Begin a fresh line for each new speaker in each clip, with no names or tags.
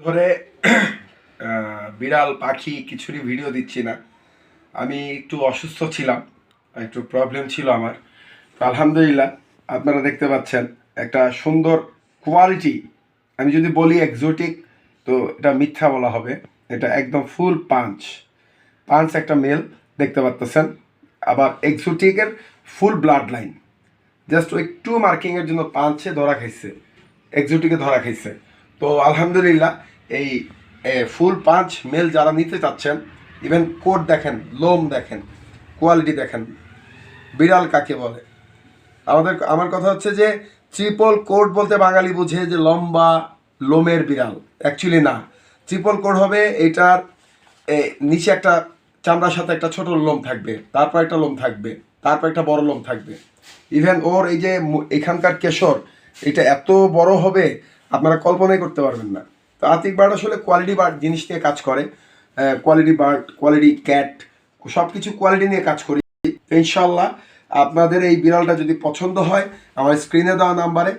ধরে বিড়াল, পাখি কিছুরই ভিডিও দিচ্ছি না। আমি একটু অসুস্থ ছিলাম, একটু প্রবলেম ছিল আমার। আলহামদুলিল্লাহ, আপনারা দেখতে পাচ্ছেন, একটা সুন্দর কোয়ালিটি আমি যদি বলি এক্সোটিক তো এটা মিথ্যা বলা হবে। এটা একদম ফুল পাঞ্চ পাঞ্চ একটা মেল দেখতে পাচ্তেছেন আবার এক্সোটিকের ফুল ব্লাড লাইন জাস্ট একটু মার্কিংয়ের জন্য পাঞ্চে ধরা খাইছে। এক্সোটিকে ধরা খাইছে। তো আলহামদুলিল্লাহ, এই ফুল পাঁচ মেল যারা নিতে চাচ্ছেন ইভেন কোট দেখেন, লোম দেখেন কোয়ালিটি দেখেন, বিড়াল কাকে বলে? আমাদের, আমার কথা হচ্ছে যে ট্রিপল কোট বলতে বাঙালি বুঝে যে লম্বা লোমের বিড়াল অ্যাকচুয়ালি না। ট্রিপল কোট হবে এটার নিচে একটা চামড়ার সাথে একটা ছোট লোম থাকবে, তারপর একটা লোম থাকবে, তারপর একটা বড় লোম থাকবে। ইভেন ওর এই যে এখানকার কেশর, এটা এত বড় হবে আপনারা কল্পনাই করতে পারবেন না। তো আতিক বার্ড আসলে কোয়ালিটি বার্ড জিনিস নিয়ে কাজ করে। কোয়ালিটি বার্ড কোয়ালিটি ক্যাট সব কিছু কোয়ালিটি নিয়ে কাজ করি। ইনশাল্লাহ আপনাদের এই বিড়ালটা যদি পছন্দ হয়, আমার স্ক্রিনে দেওয়া নাম্বারে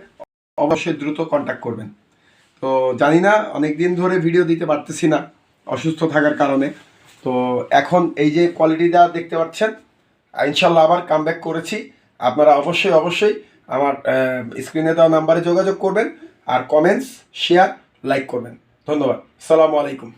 অবশ্যই দ্রুত কন্ট্যাক্ট করবেন। তো জানি না অনেক দিন ধরে ভিডিও দিতে পারতেছি না অসুস্থ থাকার কারণে। তো এখন এই যে কোয়ালিটিটা দেখতে পাচ্ছেন ইনশাল্লাহ আবার কাম করেছি। আপনারা অবশ্যই অবশ্যই আমার স্ক্রিনে দেওয়া নাম্বারে যোগাযোগ করবেন। আর কমেন্টস শেয়ার লাইক করবেন। ধন্যবাদ। সালামু আলাইকুম।